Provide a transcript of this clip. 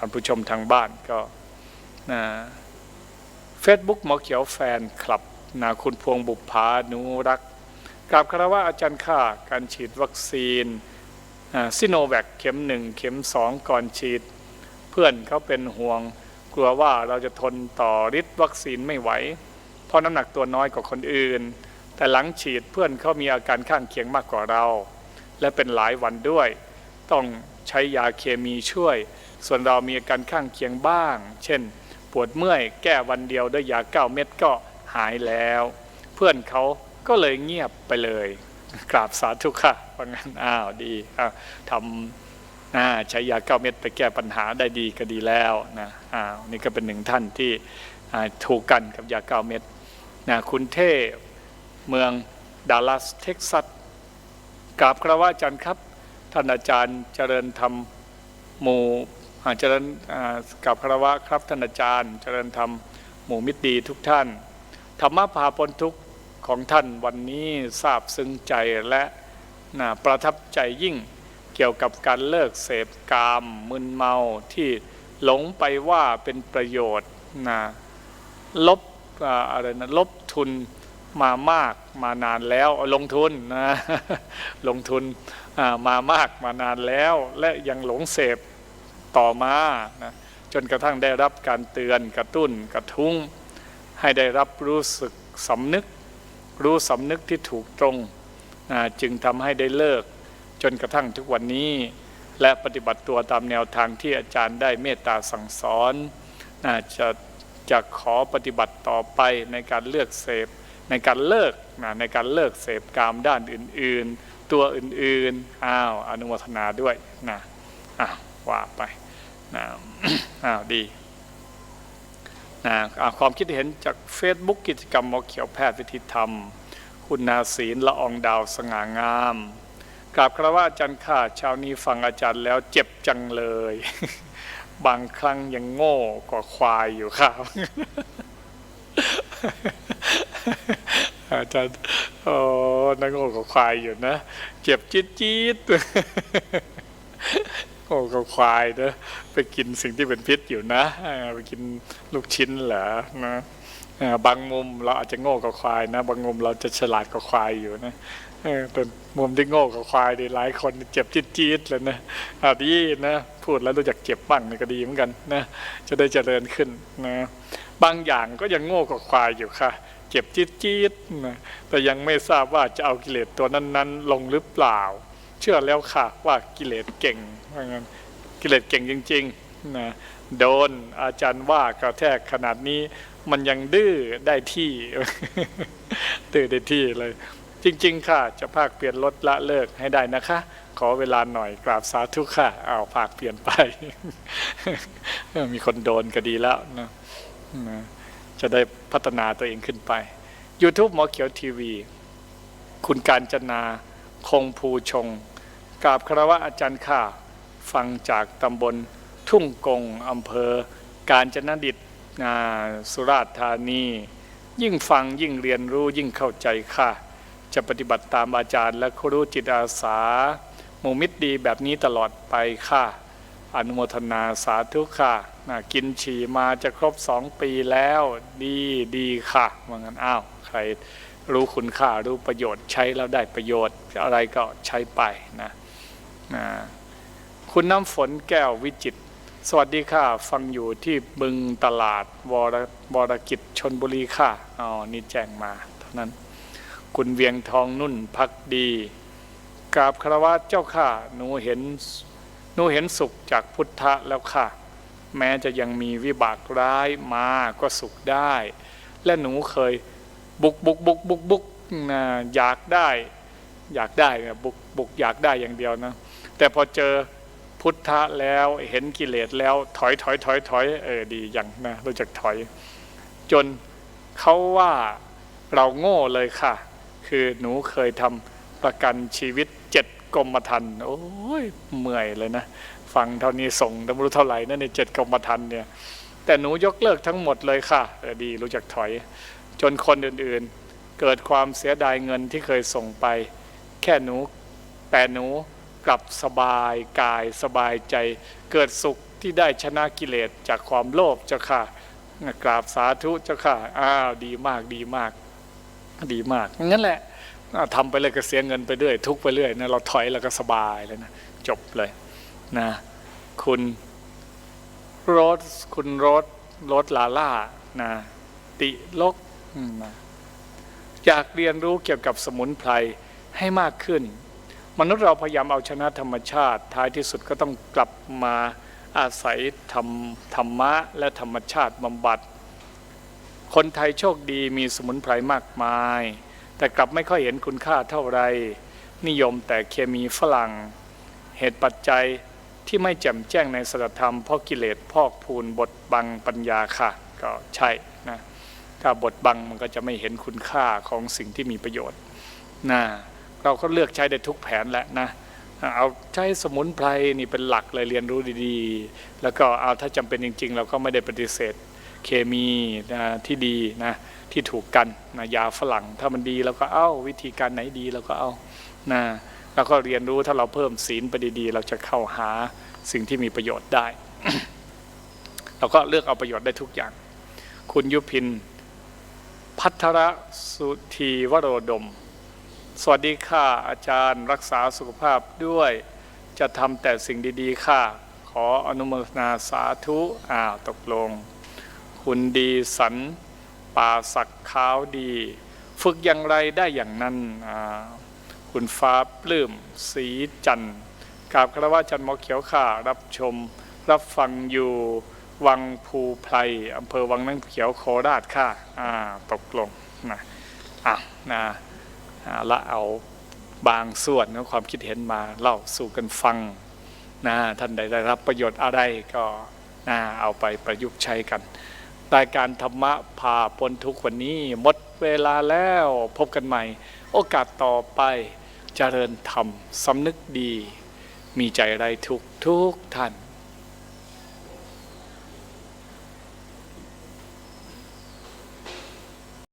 ท่านผู้ชมทางบ้านก็นะเฟซบุ๊กหมอเขียวแฟนคลับนะคุณพวงบุพาหนูรักกราบคารวะอาจารย์ข้าการฉีดวัคซีนซิโนแวคเข็มหนึ่งเข็มสองก่อนฉีด เพื่อนเขาเป็นห่วงกลัวว่าเราจะทนต่อฤทธิ์วัคซีนไม่ไหว เพราะน้ำหนักตัวน้อยกว่าคนอื่น แต่หลังฉีดเพื่อนเขามีอาการข้างเคียงมากกว่าเรา และเป็นหลายวันด้วย ต้องใช้ยาเคมีช่วย ส่วนเรามีอาการข้างเคียงบ้าง เช่น ปวดเมื่อยแก้วันเดียวด้วยยาเก้าเม็ดก็หายแล้ว เพื่อนเขาก็เลยเงียบไปเลย กราบสาธุค่ะว่างั้นอ้าวดีทำใช้ยาเก้าเม็ดไปแก้ปัญหาได้ดีก็ดีแล้วนะอ้าวนี่ก็เป็นหนึ่งท่านที่ถูกกันกับยาเก้าเม็ดนะคุณเทพเมืองดัลลัสเท็กซัสกราบคารวะอาจารย์ครับ ท่านอาจารย์เจริญธรรมหมู่ เจริญอ่ากับคารวะครับท่านอาจารย์ เจริญธรรมหมู่มิตรดีทุกท่าน ธรรมะพาปนทุกของท่านวันนี้ทราบซึ้งใจและนะประทับใจยิ่งเกี่ยวกับการเลิกเสพกามมึนเมาที่หลงไปว่าเป็นประโยชน์นะลบอะไรนะลบทุนมามากมานานแล้วลงทุนนะลงทุนมามากมานานแล้ว และยังหลงเสพ ต่อมานะจนกระทั่งได้รับการเตือนกระตุ้นกระทุ้ง ให้ได้รับรู้สึกสำนึก รู้สำนึกที่ถูกตรงนะจึงทำให้ได้เลิก จนกระทั่งทุกวันนี้ และปฏิบัติตัวตามแนวทางที่อาจารย์ได้เมตตาสั่งสอนนะจะจะขอปฏิบัติต่อไปในการเลือกเสพ ในการเลิกนะในการเลิกเสพกามด้านอื่น ๆ ตัวอื่น ๆ อ้าวอนุโมทนาด้วยนะอ้าว ว่าไปนะอ้าวดีนะอ่าความคิดเห็นจาก Facebook กิจกรรมหมอเขียวแพทย์วิธีธรรม คุณนาศีลละอองดาวสง่างามกราบคารวะอาจารย์ข้าเช้านี้ฟังอาจารย์แล้วเจ็บจังเลย บางครั้งยังโง่กว่าควายอยู่ครับอาจารย์โอ้นังโง่กว่าควายอยู่นะ เจ็บจี๊ดจี๊ด โง่กับควายนะไปกินสิ่งที่เป็นพิษอยู่นะไปกินลูกชิ้นเหรอนะบางมุมเราอาจจะโง่กับควายนะ บางมุมเราจะฉลาดกว่าควายอยู่นะแต่มุมที่โง่กับควายนี่หลายคนเจ็บจี๊ดๆเลยนะอาดีนะพูดแล้วรู้จักเจ็บบ้างก็ดีเหมือนกันนะจะได้เจริญขึ้นนะบางอย่างก็ยังโง่กับควายอยู่ค่ะ เจ็บจี๊ดๆนะแต่ยังไม่ทราบว่าจะเอากิเลสตัวนั้น ๆ ลงหรือเปล่า เชื่อแล้วค่ะว่ากิเลสเก่งว่างั้นกิเลสเก่งจริงๆนะโดนอาจารย์ว่ากระแทกขนาดนี้มันยังดื้อได้ที่ดื้อได้ที่เลย จริง ๆ ค่ะ จะภาคเปลี่ยนลดละเลิกให้ได้นะคะ ขอเวลาหน่อยกราบสาธุค่ะเอาภาคเปลี่ยนไป มีคนโดนก็ดีแล้วนะนะจะได้พัฒนาตัวเองขึ้นไป YouTube หมอเขียวทีวี คุณการจนา คงภูชงกราบคารวะอาจารย์ข้าฟังจากตำบลทุ่งกงอำเภอ การจนดิตอ่าสุราษฎร์ธานี ยิ่งฟังยิ่งเรียนรู้ยิ่งเข้าใจค่ะ จะปฏิบัติตามอาจารย์ และครูจิตอาสาหมู่มิตรดีแบบนี้ตลอดไปค่ะ อนุโมทนาสาธุค่ะนะกินฉี่มาจะครบสองปีแล้ว ดีดีค่ะว่างั้นอ้าว ใคร รู้คุณค่ารู้ประโยชน์ ใช้แล้วได้ประโยชน์อะไรก็ใช้ไปนะนะคุณน้ำฝนแก้ววิจิตสวัสดีค่ะ ฟังอยู่ที่บึงตลาดวรบรกิจชนบุรีค่ะอ๋อนี่แจ้งมาเท่านั้น คุณเวียงทองนุ่นพักดีกราบคารวะเจ้าค่ะหนูเห็นหนูเห็นสุขจากพุทธะแล้วค่ะ แม้จะยังมีวิบากร้ายมาก็สุขได้ และหนูเคย บุกบุกบุกบุกบุกนะอยากได้อยากได้นะบุกบุกอยากได้อย่างเดียวนะแต่พอเจอพุทธะแล้วเห็นกิเลสแล้วถอยถอยถอยถอยเออดีอย่างนะรู้จักถอย จนเขาว่าเราโง่เลยค่ะ คือหนูเคยทำประกันชีวิตเจ็ดกรมธรรม์โอ้ยเมื่อยเลยนะ ฟังเท่านี้ส่งไม่รู้เท่าไหร่นะในเจ็ดกรมธรรม์เนี่ย แต่หนูยกเลิกทั้งหมดเลยค่ะเออดีรู้จักถอย จนคนอื่นๆ เกิดความเสียดายเงินที่เคยส่งไป แค่หนู แต่หนูกลับสบายกายสบายใจ เกิดสุขที่ได้ชนะกิเลสจากความโลภเจ้าค่ะกราบสาธุเจ้าค่ะอ้าวดีมากดีมาก ดีมากงั้นแหละอ่าทำไปเลยก็เสียเงินไปเรื่อยทุกไปเรื่อยนะเราถอยแล้วก็สบายเลยนะจบเลยนะคุณรสคุณรสรสลาล่านะติลก อยากเรียนรู้เกี่ยวกับสมุนไพรให้มากขึ้น มนุษย์เราพยายามเอาชนะธรรมชาติ ท้ายที่สุดก็ต้องกลับมาอาศัยธรรมธรรมะและธรรมชาติบำบัด คนไทยโชคดีมีสมุนไพรมากมาย แต่กลับไม่ค่อยเห็นคุณค่าเท่าไร นิยมแต่เคมีฝรั่ง เหตุปัจจัยที่ไม่แจ่มแจ้งในศาสธรรมเพราะกิเลสพอกพูนบทบังปัญญาค่ะ ก็ใช่นะ ถ้าบทบังมันก็จะไม่เห็นคุณค่าของสิ่งที่มีประโยชน์นะเราก็เลือกใช้ได้ทุกแผนแหละนะเอาใช้สมุนไพรนี่เป็นหลักเลยเรียนรู้ดีๆ แล้วก็เอาถ้าจำเป็นจริง ๆ เราก็ไม่ได้ปฏิเสธเคมีนะที่ดีนะที่ถูกกันนะยาฝรั่ง ถ้ามันดีเราก็เอาวิธีการไหนดีเราก็เอานะแล้วก็เรียนรู้ถ้าเราเพิ่มศีลไปดีๆ เราจะเข้าหาสิ่งที่มีประโยชน์ได้ เราก็เลือกเอาประโยชน์ได้ทุกอย่าง คุณยุพิน พัทรสุธีวโรดม สวัสดีค่ะอาจารย์รักษาสุขภาพด้วย จะทำแต่สิ่งดีๆ ค่ะ ขออนุโมทนาสาธุอ้าวตกลง คุณดีสันป่าสักขาวดี ฝึกอย่างไรได้อย่างนั้นอ่าคุณฟ้าปลื้มสีจันทร์กราบคารวะจันทร์หมอเขียวข่ารับชม รับฟังอยู่ วังภูไพรอำเภอวังน้ำเขียวโคราชค่ะอ่าตกลงนะอะนะละเอาบางส่วนของความคิดเห็นมาเล่าสู่กันฟังนะท่านใดได้รับประโยชน์อะไรก็นะเอาไปประยุกต์ใช้กันรายการธรรมะพาพ้นทุกข์วันนี้ หมดเวลาแล้วพบกันใหม่ โอกาสต่อไปเจริญธรรมสำนึกดี มีใจไรทุกทุกท่าน